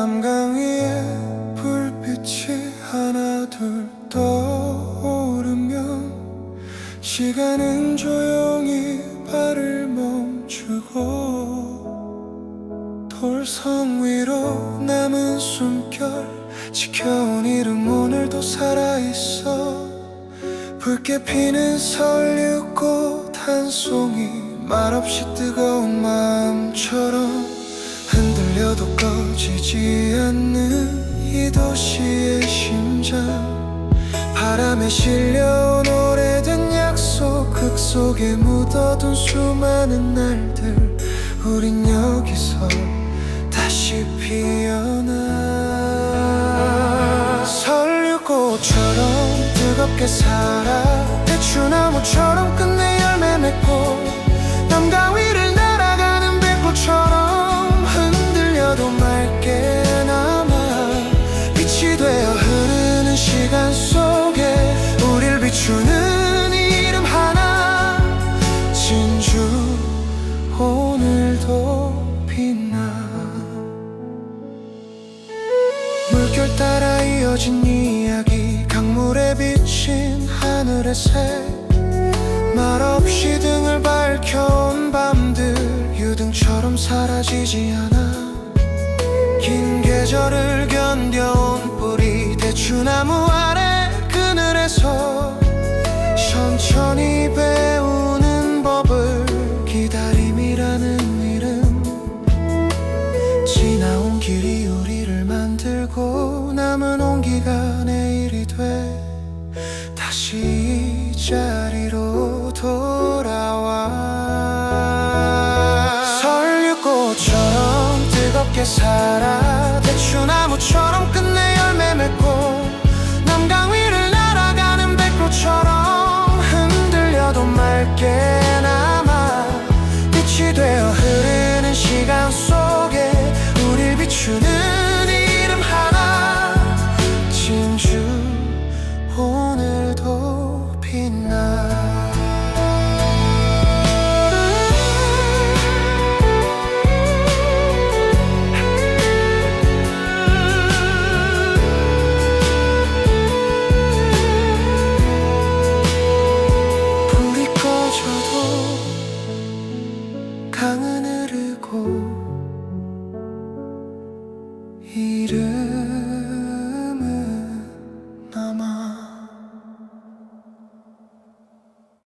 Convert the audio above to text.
남강 위에 불빛이 하나 둘 떠오르면 시간은 조용히 발을 멈추고 돌성 위로 남은 숨결 지켜온 이름 오늘도 살아있어. 붉게 피는 설유꽃 한 송이 말없이 뜨거운 마음처럼 흔들려도 꺼지지 않는 이 도시의 심장. 바람에 실려온 오래된 약속 흙 속에 묻어둔 수많은 날들. 우린 여기서 다시 피어나. 설유꽃처럼 뜨겁게 살아. 대추나무처럼 끝내 열매 맺고 이어진 이야기 강물에 비친 하늘의 색 말없이 등을 밝혀온 밤들 유등처럼 사라지지 않아. 긴 계절을 견뎌온 뿌리 대추나무 아 뜨겁게 살아. 대추나무처럼 끝내 열매 맺고 남강 위를 날아가는 백로처럼 흔들려도 맑게 강은 흐르고